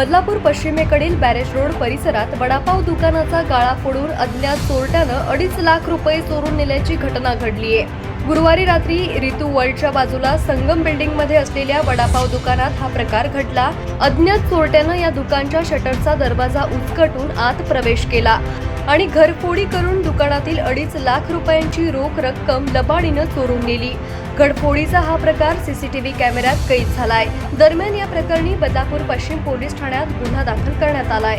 बदलापूर पश्चिमेकडील barrage road परिसरात वडापाव दुकानाचा गाळा फोडून अज्ञात चोरट्यानं अडीच लाख रुपये चोरून नेल्याची घटना घडली आहे गुरुवारी रात्री रितू वर्ल्डच्या बाजूला संगम बिल्डिंगमध्ये असलेल्या वडापाव दुकानात हा प्रकार घडला. अज्ञात चोरट्यानं या दुकानच्या शटरचा दरवाजा उचकटून आत प्रवेश केला आणि घरफोडी करून दुकानातील अडीच लाख रुपयांची रोख रक्कम लबाडीनं चोरून नेली. घडफोडीचा हा प्रकार सीसीटीव्ही कॅमेऱ्यात कैद झालाय. दरम्यान या प्रकरणी बदापूर पश्चिम पोलीस ठाण्यात गुन्हा दाखल करण्यात आलाय.